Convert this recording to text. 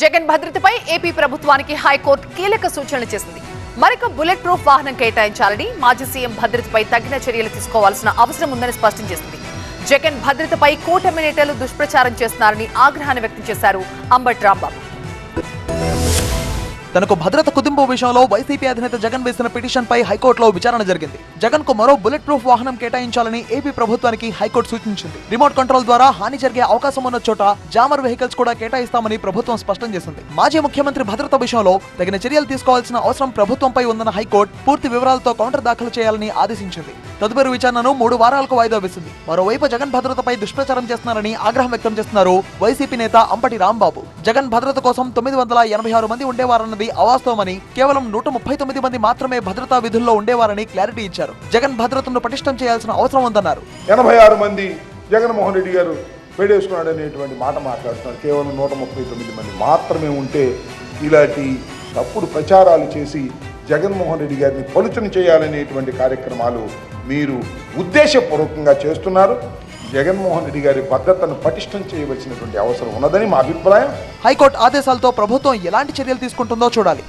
జగన్ భద్రతపై ఏపీ ప్రభుత్వానికి హైకోర్టు కీలక సూచనలు చేసింది. మరొక బుల్లెట్ ప్రూఫ్ వాహనం కేటాయించాలని మాజీ సీఎం భద్రతపై తగిన చర్యలు తీసుకోవాల్సిన అవసరం ఉందని స్పష్టం చేసింది. జగన్ భద్రతపై కూటమి నేతలు దుష్ప్రచారం చేస్తున్నారని ఆగ్రహాన్ని వ్యక్తం చేశారు అంబట్ రాంబాబు. తనకు భద్రత కుదింపు విషయంలో వైసీపీ అధినేత జగన్ వేసిన పిటిషన్ పై హైకోర్టులో విచారణ జరిగింది. జగన్కు మరో బుల్లెట్ ప్రూఫ్ వాహనం కేటాయించాలని ఏపీ ప్రభుత్వానికి హైకోర్టు సూచించింది. రిమోట్ కంట్రోల్ ద్వారా హాని జరిగే అవకాశం ఉన్న చోట జామర్ వెహికల్స్ కూడా కేటాయిస్తామని ప్రభుత్వం స్పష్టం చేసింది. మాజీ ముఖ్యమంత్రి భద్రత విషయంలో తగిన చర్యలు తీసుకోవాల్సిన అవసరం ప్రభుత్వంపై ఉందన్న హైకోర్టు పూర్తి వివరాలతో కౌంటర్ దాఖలు చేయాలని ఆదేశించింది. తదుపరి విచారణను మూడు వారాలకు వాయిదా వేసింది. మరోవైపు జగన్ భద్రతపై దుష్ప్రచారం చేస్తున్నారని ఆగ్రహం వ్యక్తం చేస్తున్నారు వైసీపీ నేత అంపటి రాంబాబు. జగన్ భద్రత కోసం తొమ్మిది వందల ఎనభై ఆరు మంది ఉండేవారన్నది అవాస్తవమని కేవలం నూట ముప్పై తొమ్మిది మంది మాత్రమే భద్రతా విధుల్లో ఉండేవారని క్లారిటీ ఇచ్చారు. జగన్ భద్రతను పటిష్టం చేయాల్సిన అవసరం ఉందన్నారు. ఎనభై ఆరు మంది జగన్మోహన్ రెడ్డి గారు వేడేసుకున్నాడు అనేటువంటి మాట మాట్లాడుతున్నారు. కేవలం నూట ముప్పై తొమ్మిది మంది మాత్రమే ఉంటే ఇలాంటి తప్పుడు ప్రచారాలు చేసి జగన్మోహన్ రెడ్డి గారిని పలుచన చేయాలనేటువంటి కార్యక్రమాలు మీరు ఉద్దేశపూర్వకంగా చేస్తున్నారు. జగన్మోహన్ రెడ్డి గారి భద్రతను పటిష్టం చేయవలసినటువంటి అవసరం ఉన్నదని మా అభిప్రాయం. హైకోర్టు ఆదేశాలతో ప్రభుత్వం ఎలాంటి చర్యలు తీసుకుంటుందో చూడాలి.